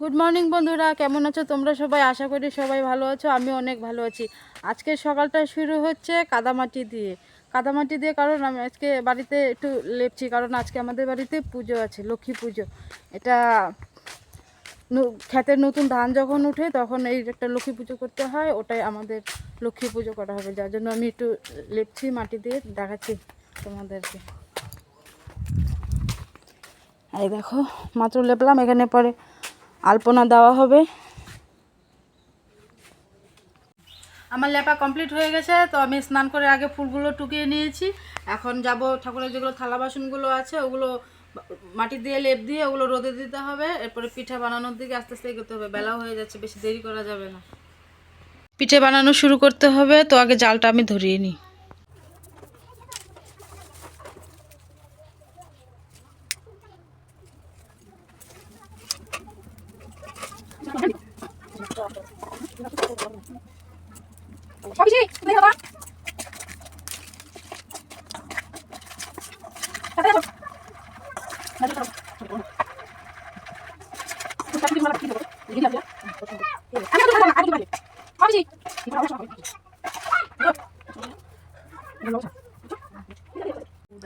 Good morning বন্ধুরা। কেমন আছো তোমরা সবাই? আশা করি সবাই ভালো আছো আমি অনেক ভালো আছি। আজকের সকালটা শুরু হচ্ছে কাদামাটি দিয়ে। কাদামাটি দিয়ে কারণ আমি আজকে বাড়িতে একটু লেপছি, কারণ আজকে আমাদের বাড়িতে পুজো আছে, লক্ষ্মী পুজো। এটা ক্ষেতের নতুন ধান যখন উঠে তখন এই একটা লক্ষ্মী পুজো করতে হয়, ওটাই আমাদের লক্ষ্মী পুজো করা হবে, যার জন্য আমি একটু লেপছি মাটি দিয়ে দেখাচ্ছি তোমাদেরকে। এই দেখো, মাত্র লেপলাম, এখানে পরে আলপনা দেওয়া হবে। আমার লেপা কমপ্লিট হয়ে গেছে, তো আমি স্নান করে আগে ফুলগুলো টুকিয়ে নিয়েছি। এখন যাব ঠাকুরের যেগুলো থালা বাসনগুলো আছে, ওগুলো মাটি দিয়ে লেপ দিয়ে ওগুলো রোদে দিতে হবে। এরপরে পিঠা বানানোর দিকে আস্তে আস্তে এগোতে হবে বেলা হয়ে যাচ্ছে, বেশি দেরি করা যাবে না। পিঠে বানানো শুরু করতে হবে তো আগে জালটা আমি ধরিয়ে নিই।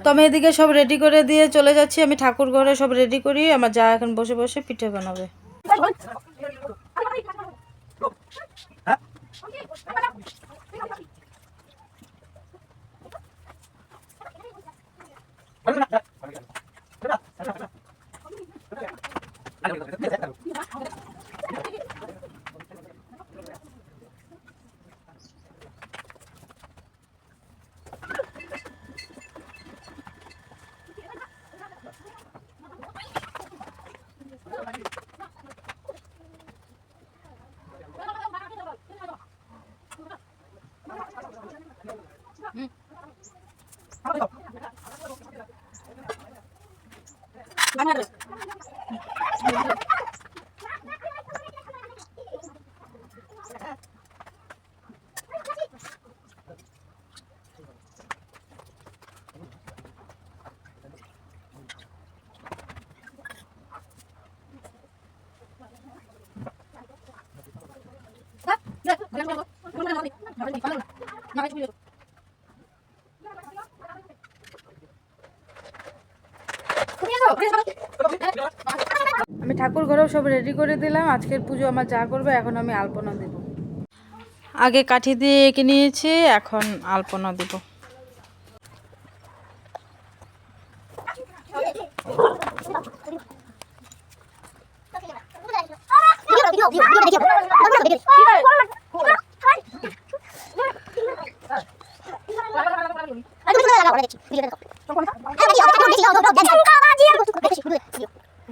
তো আমি এদিকে সব রেডি করে দিয়ে চলে যাচ্ছি। আমি ঠাকুর ঘরে সব রেডি করি। আমার যা এখন বসে বসে পিঠে বানাবে। আমি Banget. ঠাকুর ঘরেও সব রেডি করে দিলাম আজকের পুজো আমার যা করবে এখন আমি আলপনা দেব আগে কাঠি দিয়ে এঁকে নিয়েছি এখন আলপনা দেব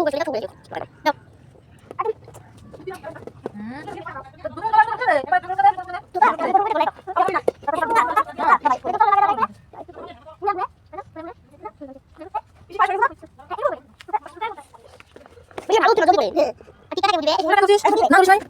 통과 저희가 통과해요. 나. না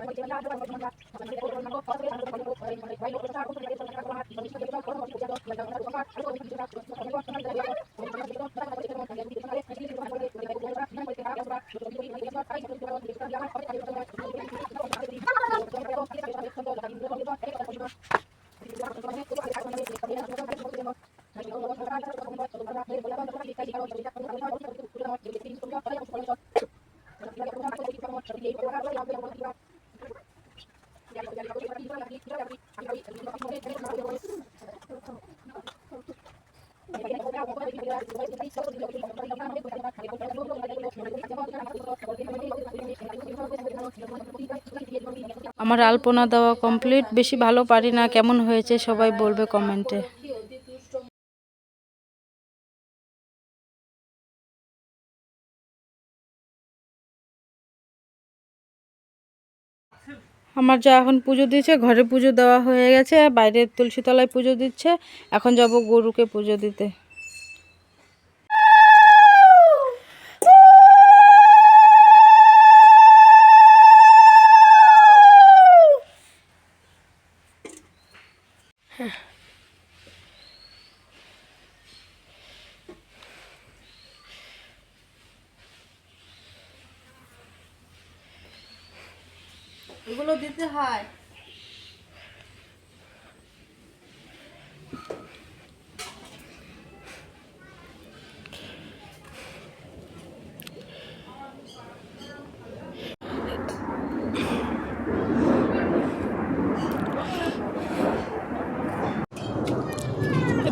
বেশি দাও আমার আলপনা দেওয়া কমপ্লিট বেশি ভালো পারি না, কেমন হয়েছে সবাই বলবে কমেন্টে আমার যা এখন পুজো দিচ্ছে, ঘরে পুজো দেওয়া হয়ে গেছে, বাইরে তুলসী তলায় পুজো দিচ্ছে, এখন যাব গরুকে পুজো দিতে এগুলো দিতে হয়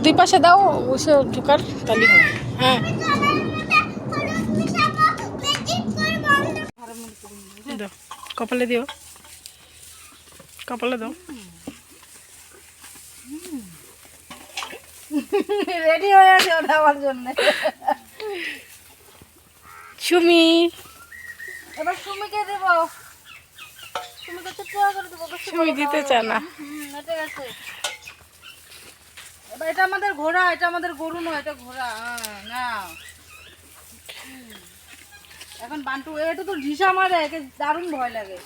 দুই পাশে দাও ওসে ঢোকার তালি হবে হ্যাঁ দাও কপালে দিও কপালে দাও। রেডি হয়ে আছে ওটা আমার জন্য। সুমি। এবার সুমিকে দেব। সুমিকে তো করে দেবো সুমি দিতে চায় না। হুম, এটা গেছে। এবার এটা আমাদের ঘোড়া এটা আমাদের গরু নয় এটা ঘোড়া। নাও। হুম। এখন বান্টু এটা তো ঢিসা মারে একে দারুণ ভয় লাগে।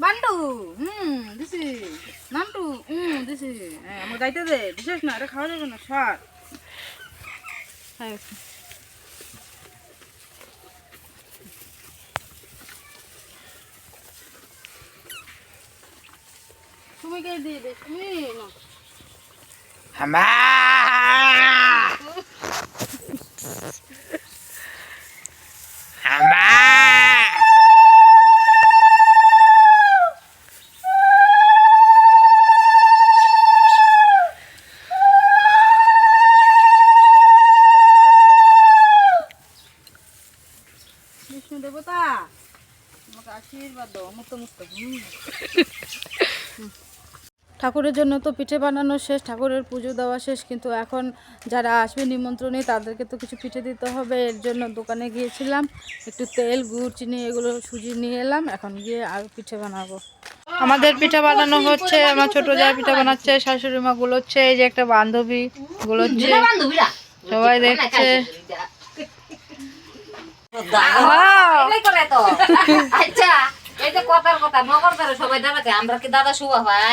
বান্টু, হুম, দিছি। নান্টু, হুম, দিছি। হ্যাঁ আমার গাইতে দে, বিশেষ না, এটা খাওয়া যাবে না হ্যাঁ। তুমি কে দিয়ে দে তুমি না ঠাকুরের জন্য তো পিঠে বানানো শেষ ঠাকুরের পুজো দেওয়া শেষ কিন্তু এখন যারা আসবে নিমন্ত্রণে তাদেরকে তো কিছু পিঠে দিতে হবে। এর জন্য দোকানে গিয়েছিলাম একটু তেল গুড় চিনি এগুলো সুজি নিয়ে এলাম এখন গিয়ে আর পিঠে বানাবো। আমাদের পিঠা বানানো হচ্ছে আমার ছোট যা পিঠা বানাচ্ছে শাশুড়ি মা গুলোচ্ছে এই যে একটা বান্ধবী গুলোচ্ছে সবাই দেখছে। আচ্ছা এই যে কথার কথা নগর সবাই দাঁড়াতে আমরা কি দাদা শুভ ভাই